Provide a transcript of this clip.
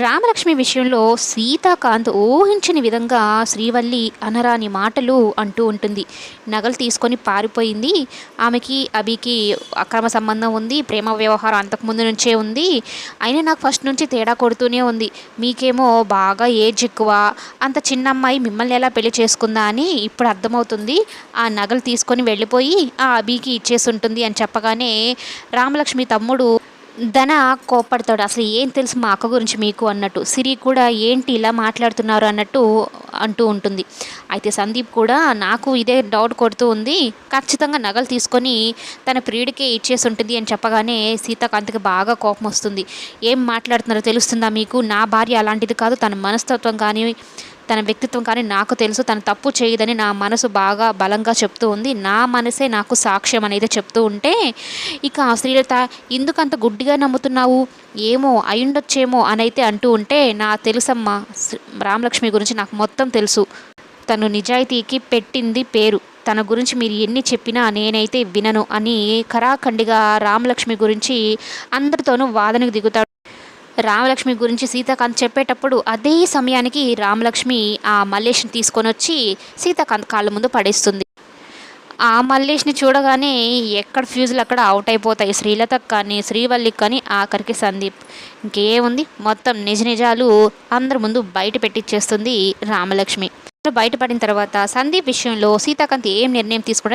రామలక్ష్మి విషయంలో సీతాకాంత్ ఊహించని విధంగా శ్రీవల్లి అనరాని మాటలు అంటూ ఉంటుంది. నగలు తీసుకొని పారిపోయింది. ఆమెకి అభికి అక్రమ సంబంధం ఉంది. ప్రేమ వ్యవహారం అంతకుముందు నుంచే ఉంది. అయినా నాకు ఫస్ట్ నుంచి తేడా కొడుతూనే ఉంది. మీకేమో బాగా ఏజ్ ఎక్కువ. అంత చిన్న అమ్మాయి మిమ్మల్ని ఎలా పెళ్ళి చేసుకుందా అని ఇప్పుడు అర్థమవుతుంది. ఆ నగలు తీసుకొని వెళ్ళిపోయి ఆ అభికి ఇచ్చేసి ఉంటుంది అని చెప్పగానే రామలక్ష్మి తమ్ముడు ధన కోపడతాడు అసలు ఏం తెలుసు మా అక్క గురించి మీకు అన్నట్టు. సిరి కూడా ఏంటి ఇలా మాట్లాడుతున్నారు అన్నట్టు అంటూ ఉంటుంది. అయితే సందీప్ కూడా నాకు ఇదే డౌట్ కొడుతూ ఉంది. ఖచ్చితంగా నగలు తీసుకొని తన ప్రియుడికే ఇచ్చేసి ఉంటుంది అని చెప్పగానే సీతాకాంత్కి బాగా కోపం వస్తుంది. ఏం మాట్లాడుతున్నారో తెలుస్తుందా మీకు? నా భార్య అలాంటిది కాదు. తన మనస్తత్వం కానీ తన వ్యక్తిత్వం కానీ నాకు తెలుసు తను తప్పు చేయదని నా మనసు బాగా బలంగా చెప్తూ ఉంది. నా మనసే నాకు సాక్ష్యం అనేది చెప్తూ ఉంటే ఇక ఆ శ్రీలత ఎందుకంత గుడ్డిగా నమ్ముతున్నావు? ఏమో అయ్యుండొచ్చేమో అని అయితే అంటూ ఉంటే నా తెలుసమ్మా రామలక్ష్మి గురించి నాకు మొత్తం తెలుసు. తను నిజాయితీకి పెట్టింది పేరు. తన గురించి మీరు ఎన్ని చెప్పినా నేనైతే వినను అని ఖరాఖండిగా రామలక్ష్మి గురించి అందరితోనూ వాదనకు దిగుతాడు. రామలక్ష్మి గురించి సీతాకాంత్ చెప్పేటప్పుడు అదే సమయానికి రామలక్ష్మి ఆ మల్లేష్ని తీసుకొని వచ్చి సీతాకాంత్ కాళ్ళ ముందు పడేస్తుంది. ఆ మల్లేష్ని చూడగానే ఎక్కడ ఫ్యూజులు అక్కడ అవుట్ అయిపోతాయి. శ్రీలతకు కానీ శ్రీవల్లికి కానీ ఆఖరికి సందీప్. ఇంకేముంది? మొత్తం నిజ నిజాలు అందరి ముందు బయట పెట్టిచ్చేస్తుంది రామలక్ష్మి. బయటపడిన తర్వాత సందీప్ విషయంలో సీతాకాంత్ ఏం నిర్ణయం తీసుకుంటే